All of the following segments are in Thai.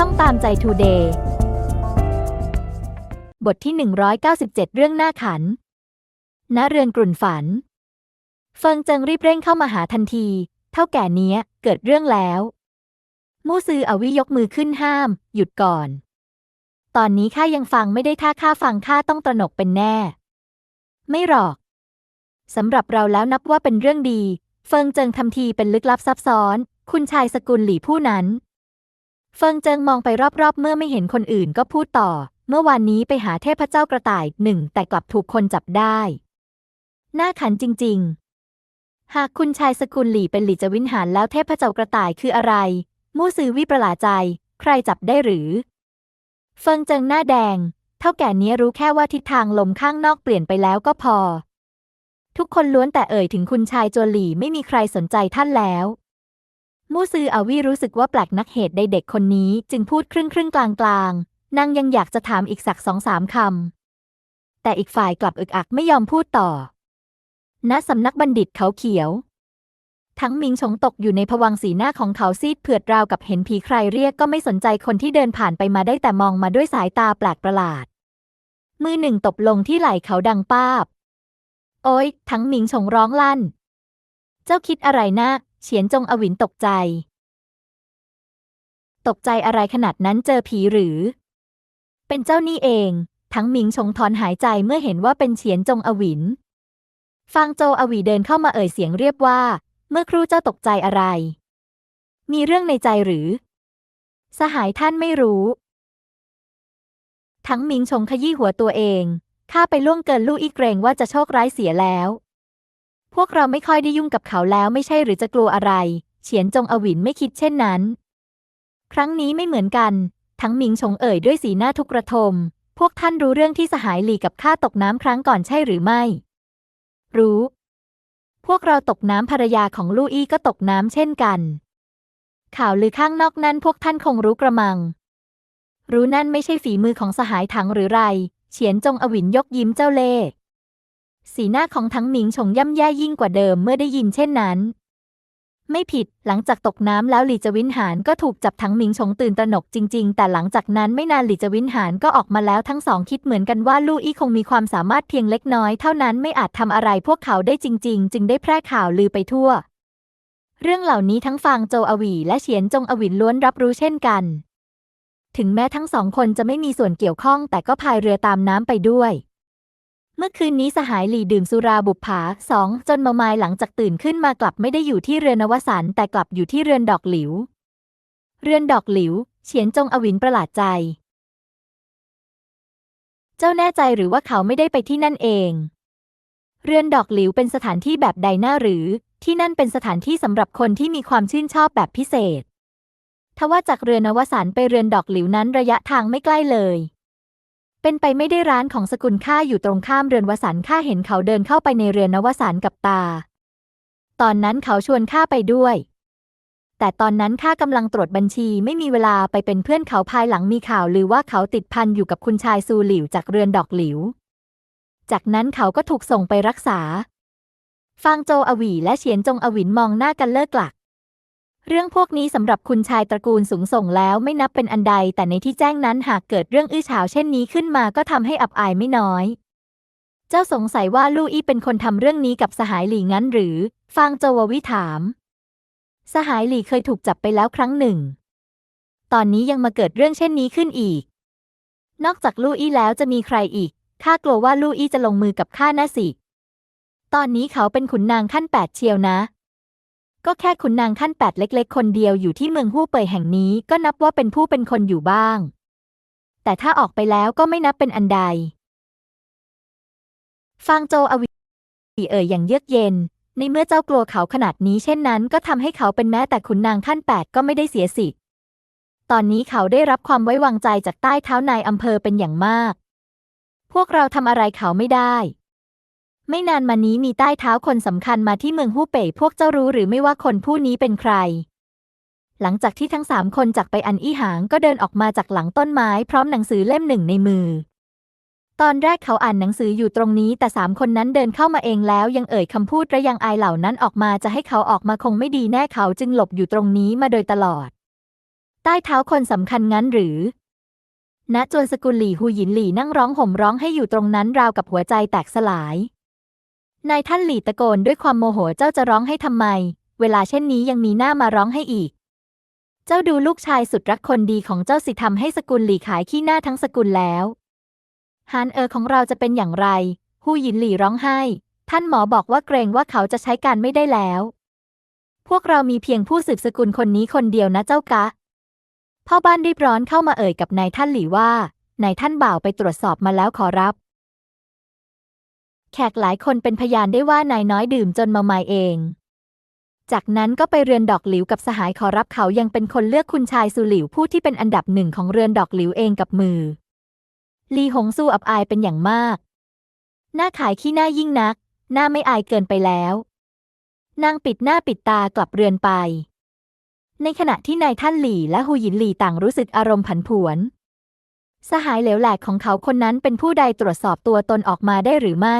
ช่องตามใจทูเดย์บทที่ 197 เรื่องหน้าขัน ณ เรือนกลุ่นฝัน เฟิงเจิงรีบเร่งเข้ามาหาทันที เท่าแก่เนี้ยเกิดเรื่องแล้ว มู่ซืออวิยกมือขึ้นห้าม หยุดก่อน ตอนนี้ข้ายังฟังไม่ได้ถ้าข้าฟังข้าต้องตระหนกเป็นแน่ ไม่หรอก สำหรับเราแล้วนับว่าเป็นเรื่องดี เฟิงเจิงทำทีเป็นลึกลับซับซ้อน คุณชายสกุลหลี่ผู้นั้น เฟิงเจิงมองไปรอบๆ เมื่อไม่เห็นคนอื่นก็พูดต่อ เมื่อวานนี้ไปหาเทพเจ้ากระต่ายหนึ่งแต่กลับถูกคนจับได้ น่าขันจริง ๆ หากคุณชายสกุลหลี่เป็นหลี่จวินหารแล้วเทพเจ้ากระต่ายคืออะไร มู่ซือวิประหลาใจ ใครจับได้หรือ เฟิงเจิงหน้าแดง เท่าแก่นี้รู้แค่ว่าทิศทางลมข้างนอกเปลี่ยนไปแล้วก็พอ ทุกคนล้วนแต่เอ่ยถึงคุณชายจวนหลี่ไม่มีใครสนใจท่านแล้ว มู่ซืออาวีรู้สึกว่าแปลกนักเหตุใดเด็กคนนี้จึงพูดครึ่งครึ่งกลางกลางนางยังอยากจะถามอีกสักสองสามคำ แต่อีกฝ่ายกลับอึกอักไม่ยอมพูดต่อ ณสำนักบัณฑิตเขาเขียว ทั้งมิงชงตกอยู่ในผวังสีหน้าของเขาซีดเผือดราวกับเห็นผีใครเรียกก็ไม่สนใจคนที่เดินผ่านไปมาได้แต่มองมาด้วยสายตาแปลกประหลาด มือหนึ่งตบลงที่ไหล่เขาดังป้าบ โอ้ยทั้งมิงชงร้องลั่น เจ้าคิดอะไรนะ เฉียนจงอวินตกใจ ตกใจอะไรขนาดนั้นเจอผีหรือ เป็นเจ้านี่เอง ทั้งหมิงชงถอนหายใจเมื่อเห็นว่าเป็นเฉียนจงอวิน ฟางโจอวีเดินเข้ามาเอ่ยเสียงเรียบว่า เมื่อครู่เจ้าตกใจอะไร มีเรื่องในใจหรือ สหายท่านไม่รู้ ทั้งมิงชงขยี้หัวตัวเองข้าไปล่วงเกินลู่อีเกรงว่าจะโชคร้ายเสียแล้ว พวกเราไม่ค่อยได้ยุ่งกับเขาแล้วไม่ใช่หรือจะกลัวอะไร เฉียนจงอวินไม่คิดเช่นนั้น ครั้งนี้ไม่เหมือนกัน ทั้งหมิงชงเอ่ยด้วยสีหน้าทุกระทม พวกท่านรู้เรื่องที่สหายหลีกับข้าตกน้ำครั้งก่อนใช่หรือไม่ รู้ พวกเราตกน้ำภรรยาของลู่อี้ก็ตกน้ำเช่นกัน ข่าวลือข้างนอกนั้นพวกท่านคงรู้กระมัง รู้นั่นไม่ใช่ฝีมือของสหายถังหรือไร เฉียนจงอวินยกยิ้มเจ้าเล่ห์ สีหน้าของทั้งหมิงชงย่ำแย่ยิ่งกว่าเดิมเมื่อได้ยินเช่นนั้น ไม่ผิดหลังจากตกน้ำแล้วหลี่จวินหานก็ถูกจับทั้งหมิงชงตื่นตระหนกจริง ๆ แต่หลังจากนั้นไม่นานหลี่จวินหานก็ออกมาแล้วทั้งสองคิดเหมือนกันว่าลู่อี้คงมีความสามารถเพียงเล็กน้อยเท่านั้นไม่อาจทำอะไรพวกเขาได้จริง ๆ จึงได้แพร่ข่าวลือไปทั่ว เรื่องเหล่านี้ทั้งฟางโจอวีและเฉียนจงอวินล้วนรับรู้เช่นกัน ถึงแม้ทั้งสองคนจะไม่มีส่วนเกี่ยวข้องแต่ก็พายเรือตามน้ำไปด้วย เมื่อคืนนี้สหายหลีดื่มสุราบุปผาสองจนเมามายหลังจากตื่นขึ้นมากลับไม่ได้อยู่ที่เรือนนวสันแต่กลับอยู่ที่เรือนดอกหลิว เรือนดอกหลิว เฉียนจงอวินประหลาดใจ เจ้าแน่ใจหรือว่าเขาไม่ได้ไปที่นั่นเอง เรือนดอกหลิวเป็นสถานที่แบบใดหน้าหรือ ที่นั่นเป็นสถานที่สำหรับคนที่มีความชื่นชอบแบบพิเศษทว่าจากเรือนนวสันไปเรือนดอกหลิวนั้นระยะทางไม่ใกล้เลย เป็นไปไม่ได้ร้านของสกุลข้าอยู่ตรงข้ามเรือนวสันข้าเห็นเขาเดินเข้าไปในเรือนนวสันกับตา ตอนนั้นเขาชวนข้าไปด้วย แต่ตอนนั้นข้ากำลังตรวจบัญชีไม่มีเวลาไปเป็นเพื่อนเขาภายหลังมีข่าวลือว่าเขาติดพันอยู่กับคุณชายซูหลิวจากเรือนดอกหลิว จากนั้นเขาก็ถูกส่งไปรักษา ฟางโจอวีและเฉียนจงอวินมองหน้ากันเลิกหลัก เรื่องพวกนี้สำหรับคุณชายตระกูลสูงส่งแล้วไม่นับเป็นอันใด แต่ในที่แจ้งนั้นหากเกิดเรื่องอื้อฉาวเช่นนี้ขึ้นมาก็ทำให้อับอายไม่น้อย เจ้าสงสัยว่าลู่อี้เป็นคนทำเรื่องนี้กับสหายหลี่งั้นหรือ ฟางโจววิถาม สหายหลี่เคยถูกจับไปแล้วครั้งหนึ่ง ตอนนี้ยังมาเกิดเรื่องเช่นนี้ขึ้นอีก นอกจากลู่อี้แล้วจะมีใครอีกข้ากลัวว่าลู่อี้จะลงมือกับข้านะสิ ตอนนี้เขาเป็นขุนนางขั้นแปดเชียวนะ ก็แค่ขุนนางขั้นแปดเล็ก ๆ คนเดียวอยู่ที่เมืองฮู่เป่ยแห่งนี้ก็นับว่าเป็นผู้เป็นคนอยู่บ้าง แต่ถ้าออกไปแล้วก็ไม่นับเป็นอันใด ฟางโจอวีเอ่ยอย่างเยือกเย็น ในเมื่อเจ้ากลัวเขาขนาดนี้เช่นนั้น ก็ทำให้เขาเป็นแม้แต่ขุนนางขั้นแปดก็ไม่ได้เสียสิทธิ์ตอนนี้เขาได้รับความไว้วางใจจากใต้เท้านายอำเภอเป็นอย่างมาก พวกเราทำอะไรเขาไม่ได้ ไม่นานมานี้มีใต้เท้าคนสำคัญมาที่เมืองฮู่เป่ยพวกเจ้ารู้หรือไม่ว่าคนผู้นี้เป็นใคร หลังจากที่ทั้งสามคนจากไปอันอี้หางก็เดินออกมาจากหลังต้นไม้พร้อมหนังสือเล่มหนึ่งในมือ ตอนแรกเขาอ่านหนังสืออยู่ตรงนี้แต่สามคนนั้นเดินเข้ามาเองแล้วยังเอ่ยคำพูดระยังอายเหล่านั้นออกมาจะให้เขาออกมาคงไม่ดีแน่เขาจึงหลบอยู่ตรงนี้มาโดยตลอด ใต้เท้าคนสำคัญงั้นหรือณจวนสกุลหลี่ฮูหยินหลี่นั่งร้องห่มร้องให้อยู่ตรงนั้นราวกับหัวใจแตกสลาย นายท่านหลี่ตะโกนด้วยความโมโหเจ้าจะร้องให้ทำไม เวลาเช่นนี้ยังมีหน้ามาร้องให้อีก เจ้าดูลูกชายสุดรักคนดีของเจ้าสิทำให้สกุลหลี่ขายขี้หน้าทั้งสกุลแล้วฮานเออของเราจะเป็นอย่างไรฮูหยินหลี่ร้องไห้ ท่านหมอบอกว่าเกรงว่าเขาจะใช้การไม่ได้แล้ว พวกเรามีเพียงผู้สืบสกุลคนนี้คนเดียวนะเจ้ากะ พ่อบ้านรีบร้อนเข้ามาเอ่ยกับนายท่านหลี่ว่านายท่านบ่าวไปตรวจสอบมาแล้วขอรับ แขกหลายคนเป็นพยานได้ว่านายน้อยดื่มจนเมาไมาเอง จากนั้นก็ไปเรือนดอกหลิวกับสหายขอรับเขายังเป็นคนเลือกคุณชายสุหลิวผู้ที่เป็นอันดับหนึ่งของเรือนดอกหลิวเองกับมือ ลีหงสู้อับอายเป็นอย่างมาก หน้าขายขี้หน้ายิ่งนัก หน้าไม่อายเกินไปแล้ว นางปิดหน้าปิดตากลับเรือนไป ในขณะที่นายท่านหลี่และฮูหยินหลี่ต่างรู้สึกอารมณ์ผันผวน สหายเหลวแหลกของเขาคนนั้นเป็นผู้ใดตรวจสอบตัวตนออกมาได้หรือไม่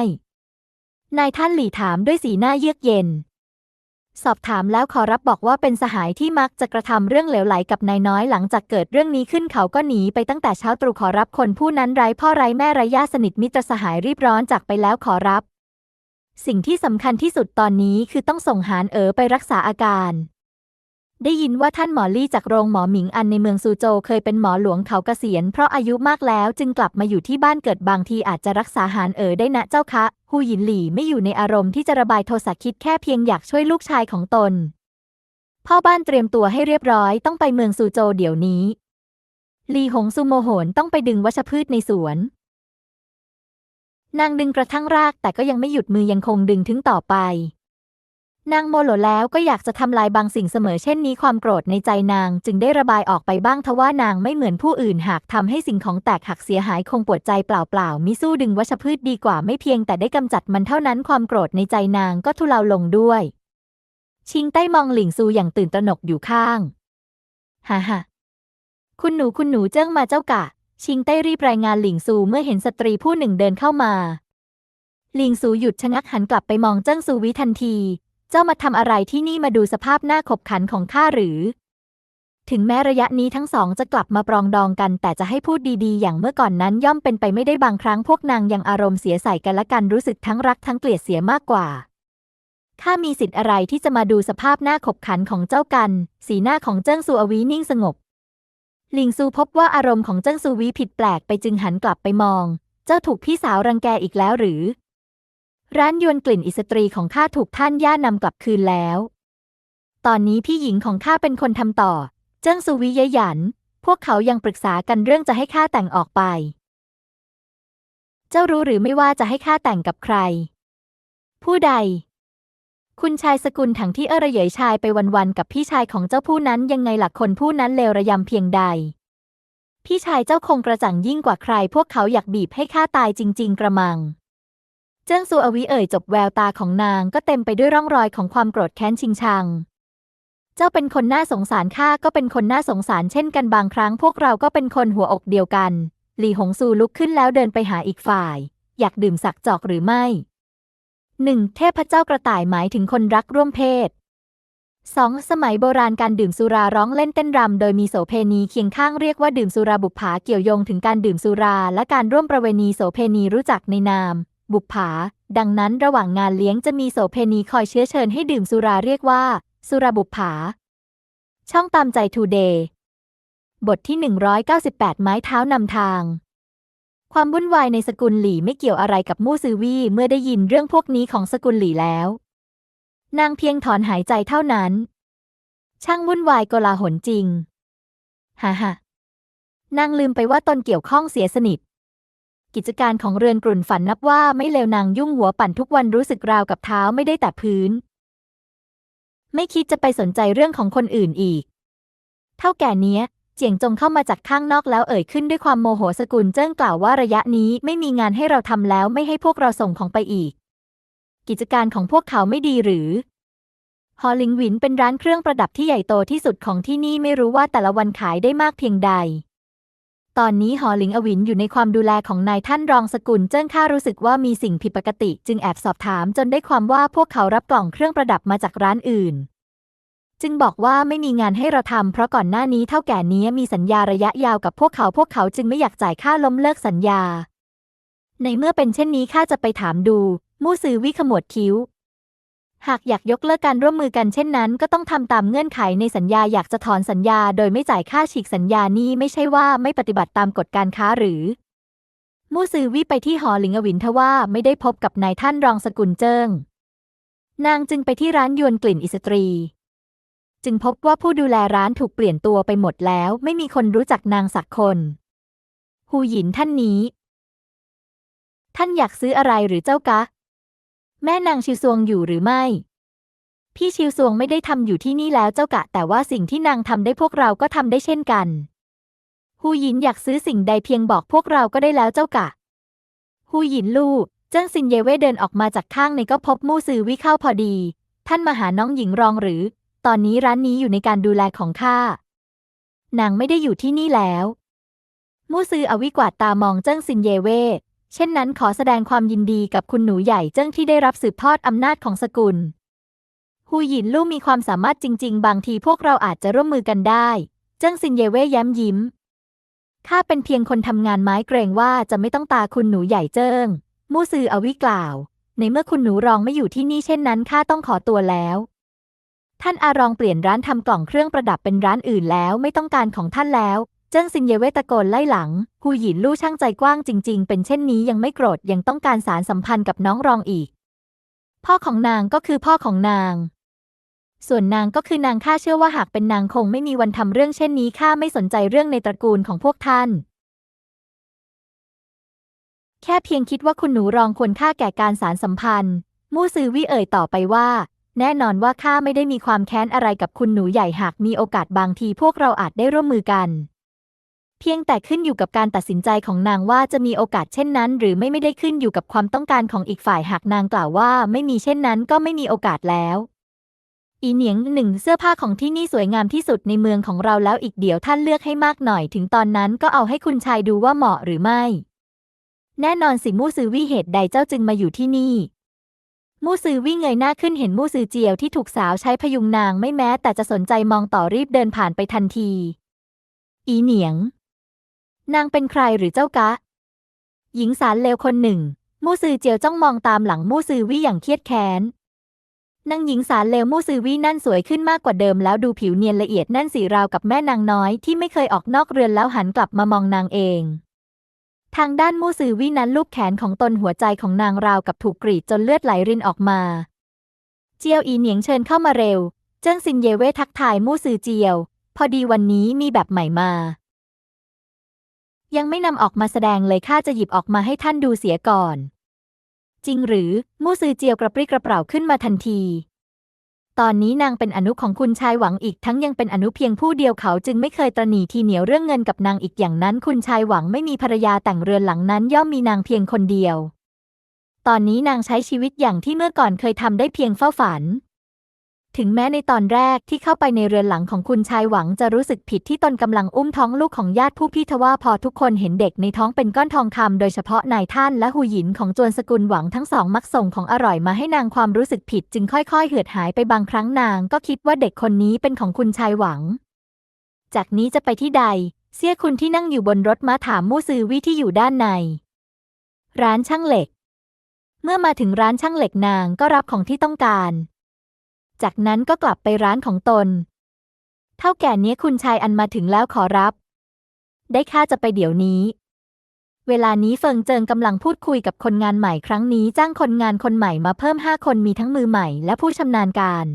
นายท่านหลี่ถามด้วยสีหน้าเยือกเย็น สอบถามแล้วขอรับบอกว่าเป็นสหายที่มักจะกระทำเรื่องเหลวไหลกับนายน้อยหลังจากเกิดเรื่องนี้ขึ้นเขาก็หนีไปตั้งแต่เช้าตรู่ขอรับคนผู้นั้นไร้พ่อไร้แม่ไร้ญาติสนิทมิตรสหายรีบร้อนจากไปแล้วขอรับ สิ่งที่สำคัญที่สุดตอนนี้คือต้องส่งหานเอ๋อไปรักษาอาการ ได้ยินว่าท่านหมอลี่จากโรงหมอหมิงอันในเมืองซูโจวเคยเป็นหมอหลวงเขาเกษียณเพราะอายุมากแล้วจึงกลับมาอยู่ที่บ้านเกิดบางทีอาจจะรักษาหานเอ๋อได้นะเจ้าคะฮูหยินหลี่ไม่อยู่ในอารมณ์ที่จะระบายโทสะคิดแค่เพียงอยากช่วยลูกชายของตน พ่อบ้านเตรียมตัวให้เรียบร้อยต้องไปเมืองซูโจวเดี๋ยวนี้ลีหงซูโมโหนต้องไปดึงวัชพืชในสวน นางดึงกระทั่งรากแต่ก็ยังไม่หยุดมือยังคงดึงถึงต่อไป นางโมโหแล้วก็อยากจะทำลายบางสิ่งเสมอเช่นนี้ความโกรธในใจนางจึงได้ระบายออกไปบ้างทว่านางไม่เหมือนผู้อื่นหากทำให้สิ่งของแตกหักเสียหายคงปวดใจเปล่าๆมิสู้ดึงวัชพืชดีกว่าไม่เพียงแต่ได้กำจัดมันเท่านั้นความโกรธในใจนางก็ทุเลาลงด้วย ชิงใต้มองหลิงซูอย่างตื่นตระหนกอยู่ข้างฮ่าฮ่าคุณหนูคุณหนูเจิ้งมาเจ้ากะ ชิงใต้รีบรายงานหลิงซูเมื่อเห็นสตรีผู้หนึ่งเดินเข้ามา หลิงซูหยุดชะงักหันกลับไปมองเจิ้งซูวิทันที เจ้ามาทำอะไรที่นี่มาดูสภาพหน้าขบขันของข้าหรือ ถึงแม้ระยะนี้ทั้งสองจะกลับมาปรองดองกัน แต่จะให้พูดดีๆ อย่างเมื่อก่อนนั้นย่อมเป็นไปไม่ได้บางครั้งพวกนางยังอารมณ์เสียใส่กันและกันรู้สึกทั้งรักทั้งเกลียดเสียมากกว่าข้ามีสิทธิ์อะไรที่จะมาดูสภาพหน้าขบขันของเจ้ากัน สีหน้าของเจิ้งซูอวีนิ่งสงบหลิงซูพบว่าอารมณ์ของเจิ้งซูวีผิดแปลกไปจึงหันกลับไปมอง เจ้าถูกพี่สาวรังแกอีกแล้วหรือ ร้านยวนกลิ่นอิสตรีของข้าถูกท่านย่านำกลับคืนแล้ว ตอนนี้พี่หญิงของข้าเป็นคนทำต่อ เจิ้งซูวีเยยหยัน พวกเขายังปรึกษากันเรื่องจะให้ข้าแต่งออกไป เจ้ารู้หรือไม่ว่าจะให้ข้าแต่งกับใคร ผู้ใด คุณชายสกุลถังที่เอระเหยชายไปวันๆกับพี่ชายของเจ้าผู้นั้นยังไงหลักคนผู้นั้นเลวระยำเพียงใด พี่ชายเจ้าคงกระจ่างยิ่งกว่าใคร พวกเขาอยากบีบให้ข้าตายจริง ๆ กระมัง เจิ้งซูอวิเอ่ยจบแววตาของนางก็เต็มไปด้วยร่องรอยของความโกรธแค้นชิงชัง เจ้าเป็นคนน่าสงสารข้าก็เป็นคนน่าสงสารเช่นกันบางครั้งพวกเราก็เป็นคนหัวอกเดียวกัน หลี่หงซูลุกขึ้นแล้วเดินไปหาอีกฝ่าย อยากดื่มสักจอกหรือไม่หนึ่งเทพเจ้ากระต่ายหมายถึงคนรักร่วมเพศ 2. สมัยโบราณการดื่มสุราร้องเล่นเต้นรำ โดยมีโสเพณีเคียงข้างเรียกว่าดื่มสุราบุปผาเกี่ยวโยงถึงการดื่มสุราและการร่วมประเวณีโสเพณีรู้จักในนาม บุปผา ดังนั้นระหว่างงานเลี้ยงจะมีโสเพณีคอยเชื้อเชิญให้ดื่มสุราเรียกว่า สุราบุปผา ช่องตามใจทูเดย์ บทที่ 198 ไม้เท้านำทาง ความวุ่นวายในสกุลหลี่ไม่เกี่ยวอะไรกับมู่ซือวี่เมื่อได้ยินเรื่องพวกนี้ของสกุลหลี่แล้ว นางเพียงถอนหายใจเท่านั้น ช่างวุ่นวายโกลาหลจริง ฮ่าฮ่านางลืมไปว่าตนเกี่ยวข้องเสียสนิท กิจการของเรือนกลุ่นฝันนับว่าไม่เลวนางยุ่งหัวปั่นทุกวันรู้สึกราวกับเท้าไม่ได้แต่พื้น ไม่คิดจะไปสนใจเรื่องของคนอื่นอีก เท่าแก่เนี้ย เจียงจงเข้ามาจากข้างนอกแล้วเอ่ยขึ้นด้วยความโมโหสกุลเจิ้งกล่าวว่าระยะนี้ไม่มีงานให้เราทำแล้วไม่ให้พวกเราส่งของไปอีก กิจการของพวกเขาไม่ดีหรือฮอลิงหวินเป็นร้านเครื่องประดับที่ใหญ่โตที่สุดของที่นี่ไม่รู้ว่าแต่ละวันขายได้มากเพียงใด ตอนนี้หอหลิงอวินอยู่ในความดูแลของนายท่านรองสกุลเจิ้งข้ารู้สึกว่ามีสิ่งผิดปกติ จึงแอบสอบถามจนได้ความว่าพวกเขารับกล่องเครื่องประดับมาจากร้านอื่น จึงบอกว่าไม่มีงานให้เราทำเพราะก่อนหน้านี้เท่าแก่นี้มีสัญญาระยะยาวกับพวกเขาพวกเขาจึงไม่อยากจ่ายค่าล้มเลิกสัญญา ในเมื่อเป็นเช่นนี้ข้าจะไปถามดู มู่ซือวิขมวดคิ้ว หากอยากยกเลิกการร่วมมือกันเช่นนั้น ก็ต้องทำตามเงื่อนไขในสัญญาอยากจะถอนสัญญา โดยไม่จ่ายค่าฉีกสัญญานี่ไม่ใช่ว่าไม่ปฏิบัติตามกฎการค้าหรือ มู่ซือวิไปที่หอหลิงอวินทว่าไม่ได้พบกับนายท่านรองสกุลเจิ้ง นางจึงไปที่ร้านยวนกลิ่นอิสตรี จึงพบว่าผู้ดูแลร้านถูกเปลี่ยนตัวไปหมดแล้ว ไม่มีคนรู้จักนางสักคนฮูหยินท่านนี้ ท่านอยากซื้ออะไรหรือเจ้ากะ แม่นางชิวซวงอยู่หรือไม่ พี่ชิวซวงไม่ได้ทำอยู่ที่นี่แล้วเจ้ากะ แต่ว่าสิ่งที่นางทำได้พวกเราก็ทำได้เช่นกัน ฮูหยินอยากซื้อสิ่งใดเพียงบอกพวกเราก็ได้แล้วเจ้ากะ ฮูหยินลู่เจิ้งซินเยเว่เดินออกมาจากข้างในก็พบมู่ซือวิเข้าพอดี ท่านมาหาน้องหญิงรองหรือ ตอนนี้ร้านนี้อยู่ในการดูแลของข้านางไม่ได้อยู่ที่นี่แล้ว มู่ซืออวิกวาดตามองเจิ้งซินเยเว่ เช่นนั้นขอแสดงความยินดีกับคุณหนูใหญ่เจิ้งที่ได้รับสืบทอดอำนาจของสกุล ฮูหยินลู่มีความสามารถจริง ๆ บางทีพวกเราอาจจะร่วมมือกันได้ เจิ้งซินเยเว่แย้มยิ้ม ข้าเป็นเพียงคนทำงานไม้เกรงว่าจะไม่ต้องตาคุณหนูใหญ่เจิ้ง มู่ซืออวิกล่าว ในเมื่อคุณหนูรองไม่อยู่ที่นี่เช่นนั้นข้าต้องขอตัวแล้ว ท่านอารองเปลี่ยนร้านทำกล่องเครื่องประดับเป็นร้านอื่นแล้วไม่ต้องการของท่านแล้ว เจิ้งซินเยเวตะโกนไล่หลังฮูหยินลู่ช่างใจกว้างจริง ๆ เป็นเช่นนี้ยังไม่โกรธยังต้องการสารสัมพันธ์กับน้องรองอีก พ่อของนางก็คือพ่อของนาง ส่วนนางก็คือนางข้าเชื่อว่าหากเป็นนางคงไม่มีวันทำเรื่องเช่นนี้ข้าไม่สนใจเรื่องในตระกูลของพวกท่าน แค่เพียงคิดว่าคุณหนูรองควรค่าแก่การสารสัมพันธ์ มู่ซือวี่เอ่ยต่อไปว่าแน่นอนว่าข้าไม่ได้มีความแค้นอะไรกับคุณหนูใหญ่หากมีโอกาสบางทีพวกเราอาจได้ร่วมมือกัน เพียงแต่ขึ้นอยู่กับการตัดสินใจของนางว่าจะมีโอกาสเช่นนั้น หรือไม่ไม่ได้ขึ้นอยู่กับความต้องการของอีกฝ่ายหากนางกล่าวว่าไม่มีเช่นนั้นก็ไม่มีโอกาสแล้ว อีเหนียงหนึ่งเสื้อผ้าของที่นี่สวยงามที่สุดในเมืองของเราแล้วอีกเดี๋ยวท่านเลือกให้มากหน่อย ถึงตอนนั้นก็เอาให้คุณชายดูว่าเหมาะหรือไม่ แน่นอนสิมู่ซือวี่เหตุใดเจ้าจึงมาอยู่ที่นี่มู่ซือวี่งเงยหน้าขึ้นเห็นมู่ซือเจียวที่ถูกสาวใช้พยุงนางไม่แม้ แต่จะสนใจมองต่อรีบเดินผ่านไปทันที อีเหนียง นางเป็นใครหรือเจ้ากะ หญิงสารเลวคนหนึ่ง มู่ซือเจียวจ้องมองตามหลังมู่ซือวี่อย่างเครียดแค้นนางหญิงสารเลวมู่ซือวี่นั่นสวยขึ้นมากกว่าเดิมแล้วดูผิวเนียนละเอียดแน่นสีราวกับแม่นางน้อยที่ไม่เคยออกนอกเรือนแล้วหันกลับมามองนางเอง ทางด้านมู่ซือวี่นั้นลูบแขนของตนหัวใจของนางราวกับถูกกรีดจนเลือดไหลรินออกมา เจียวอีเหนียงเชิญเข้ามาเร็ว เจิ้งซินเยเว่ทักทายมู่ซือเจียว พอดีวันนี้มีแบบใหม่มา ยังไม่นำออกมาแสดงเลยข้าจะหยิบออกมาให้ท่านดูเสียก่อน จริงหรือมู่ซือเจียวกระปรี้กระเปร่าขึ้นมาทันที ตอนนี้นางเป็นอนุของคุณชายหวังอีกทั้งยังเป็นอนุเพียงผู้เดียวเขาจึงไม่เคยตรหนีทีเหนียวเรื่องเงินกับนางอีกอย่างนั้น คุณชายหวังไม่มีภรรยาแต่งเรือนหลังนั้น ย่อมมีนางเพียงคนเดียว ตอนนี้นางใช้ชีวิตอย่างที่เมื่อก่อนเคยทำได้เพียงเฝ้าฝัน ถึงแม้ในตอนแรกที่เข้าไปในเรือนหลังของคุณชายหวังจะรู้สึกผิดที่ตนกำลังอุ้มท้องลูกของญาติผู้พี่ทว่าพอทุกคนเห็นเด็กในท้องเป็นก้อนทองคำโดยเฉพาะนายท่านและหูหยินของจวนสกุลหวังทั้งสองมักส่งของอร่อยมาให้นางความรู้สึกผิดจึงค่อยๆ เหือดหายไปบางครั้งนาง ก็คิดว่าเด็กคนนี้เป็นของคุณชายหวัง จากนี้จะไปที่ใด เสี่ยคุณที่นั่งอยู่บนรถม้าถามมู่ซือวี่ที่อยู่ด้านใน ร้านช่างเหล็ก เมื่อมาถึงร้านช่างเหล็กนางก็รับของที่ต้องการ จากนั้นก็กลับไปร้านของตน เท่าแก่เนี้ยคุณชายอันมาถึงแล้วขอรับ ได้ข้าจะไปเดี๋ยวนี้ เวลานี้เฟิงเจิงกำลังพูดคุยกับคนงานใหม่ครั้งนี้จ้างคนงานคนใหม่มาเพิ่มห้าคนมีทั้งมือใหม่และผู้ชำนาญการ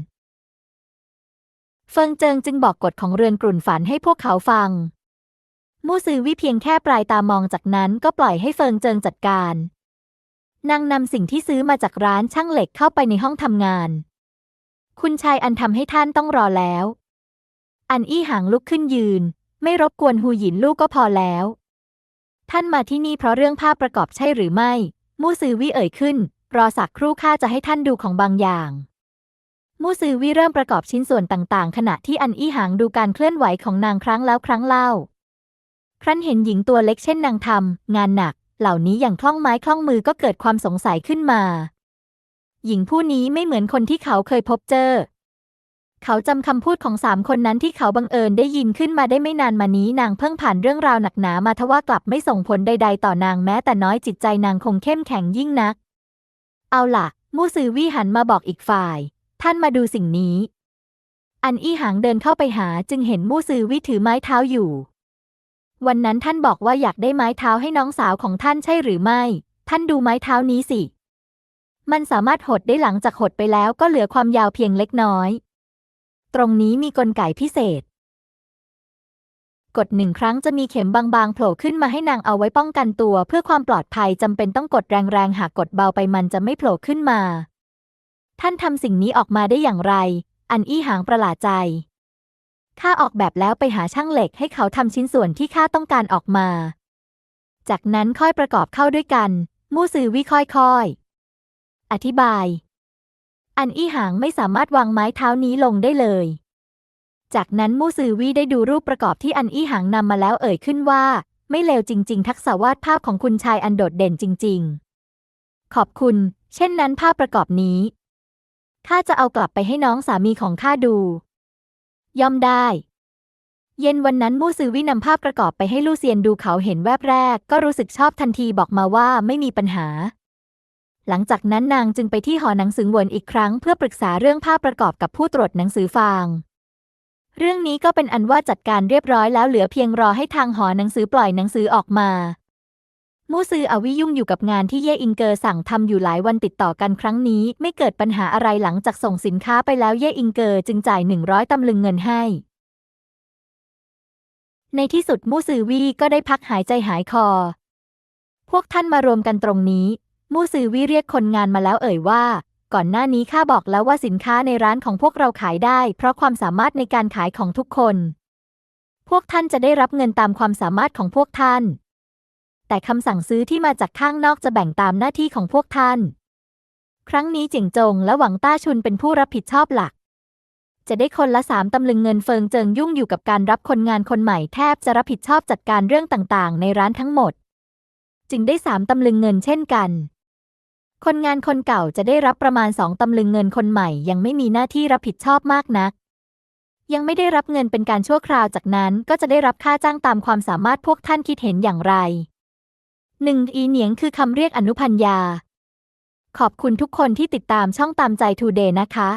เฟิงเจิงจึงบอกกฎของเรือนกลุ่นฝันให้พวกเขาฟัง มู่ซือวิเพียงแค่ปลายตามองจากนั้นก็ปล่อยให้เฟิงเจิงจัดการนางนำสิ่งที่ซื้อมาจากร้านช่างเหล็กเข้าไปในห้องทำงาน คุณชายอันทำให้ท่านต้องรอแล้ว อันอี้หางลุกขึ้นยืน ไม่รบกวนหูหยินลูกก็พอแล้ว ท่านมาที่นี่เพราะเรื่องภาพประกอบใช่หรือไม่ มู่ซือวี่เอ่ยขึ้น รอสักครู่ข้าจะให้ท่านดูของบางอย่าง มู่ซือวี่เริ่มประกอบชิ้นส่วนต่างๆ ขณะที่อันอี้หางดูการเคลื่อนไหวของนางครั้งแล้วครั้งเล่า ครั้นเห็นหญิงตัวเล็กเช่นนางทำงานหนัก เหล่านี้อย่างคล่องไม้คล่องมือก็เกิดความสงสัยขึ้นมา หญิงผู้นี้ไม่เหมือนคนที่เขาเคยพบเจอ เขาจำคำพูดของสามคนนั้นที่เขาบังเอิญได้ยินขึ้นมาได้ไม่นานมานี้นางเพิ่งผ่านเรื่องราวหนักหนามาทว่ากลับไม่ส่งผลใด ๆ ต่อนางแม้แต่น้อยจิตใจนางคงเข้มแข็งยิ่งนัก เอาล่ะ มู่ซือวี่หันมาบอกอีกฝ่าย ท่านมาดูสิ่งนี้ อันอี้หางเดินเข้าไปหาจึงเห็นมู่ซือวี่ถือไม้เท้าอยู่ วันนั้นท่านบอกว่าอยากได้ไม้เท้าให้น้องสาวของท่านใช่หรือไม่ ท่านดูไม้เท้านี้สิ มันสามารถหดได้หลังจากหดไปแล้วก็เหลือความยาวเพียงเล็กน้อย ตรงนี้มีกลไกพิเศษ กดหนึ่งครั้งจะมีเข็มบางๆโผล่ขึ้นมาให้นางเอาไว้ป้องกันตัว เพื่อความปลอดภัยจำเป็นต้องกดแรงๆ หากกดเบาไปมันจะไม่โผล่ขึ้นมา ท่านทำสิ่งนี้ออกมาได้อย่างไร อันอี้หางประหลาดใจข้าออกแบบแล้วไปหาช่างเหล็กให้เขาทำชิ้นส่วนที่ข้าต้องการออกมา จากนั้นค่อยประกอบเข้าด้วยกัน มู่ซือวี่ค่อยๆ อธิบาย อันอี้หางไม่สามารถวางไม้เท้านี้ลงได้เลย จากนั้นมู่ซือวี่ได้ดูรูปประกอบที่อันอี้หางนำมาแล้วเอ่ยขึ้นว่า ไม่เลวจริง ๆ ทักษะวาดภาพของคุณชายอันโดดเด่นจริง ๆ ขอบคุณ เช่นนั้นภาพประกอบนี้ข้าจะเอากลับไปให้น้องสามีของข้าดู ย่อมได้ เย็นวันนั้นมู่ซือวีนำภาพประกอบไปให้ลู่เซียนดูเขาเห็นแวบแรก ก็รู้สึกชอบทันทีบอกมาว่าไม่มีปัญหา หลังจากนั้นนางจึงไปที่หอหนังสือหวนอีกครั้งเพื่อปรึกษาเรื่องภาพประกอบกับผู้ตรวจหนังสือฟาง เรื่องนี้ก็เป็นอันว่าจัดการเรียบร้อยแล้วเหลือเพียงรอให้ทางหอหนังสือปล่อยหนังสือออกมา มู่ซืออวิยุ่งอยู่กับงานที่เย่อิงเกอสั่งทำอยู่หลายวันติดต่อกันครั้งนี้ไม่เกิดปัญหาอะไรหลังจากส่งสินค้าไปแล้วเย่อิงเกอจึงจ่ายหนึ่งร้อยตำลึงเงินให้ในที่สุดมู่ซือวี่ก็ได้พักหายใจหายคอ พวกท่านมารวมกันตรงนี้ มู่ซือวี่เรียกคนงานมาแล้วเอ่ยว่า ก่อนหน้านี้ข้าบอกแล้วว่าสินค้าในร้านของพวกเราขายได้ เพราะความสามารถในการขายของทุกคน พวกท่านจะได้รับเงินตามความสามารถของพวกท่าน แต่คำสั่งซื้อที่มาจากข้างนอกจะแบ่งตามหน้าที่ของพวกท่าน ครั้งนี้เจิงจงและหวังต้าชุนเป็นผู้รับผิดชอบหลัก จะได้คนละสามตำลึงเงินเฟิงเจิงยุ่งอยู่กับการรับคนงานคนใหม่แทบจะรับผิดชอบจัดการเรื่องต่างๆ ในร้านทั้งหมด จึงได้สามตำลึงเงินเช่นกัน คนงานคนเก่าจะได้รับประมาณสองตำลึงเงินคนใหม่ ยังไม่มีหน้าที่รับผิดชอบมากนัก ยังไม่ได้รับเงินเป็นการชั่วคราวจากนั้นก็จะได้รับค่าจ้างตามความสามารถพวกท่านคิดเห็นอย่างไรหนึ่งอีเหนียงคือคำเรียกอนุพัญญาขอบคุณทุกคนที่ติดตามช่องตามใจทูเดย์นะคะ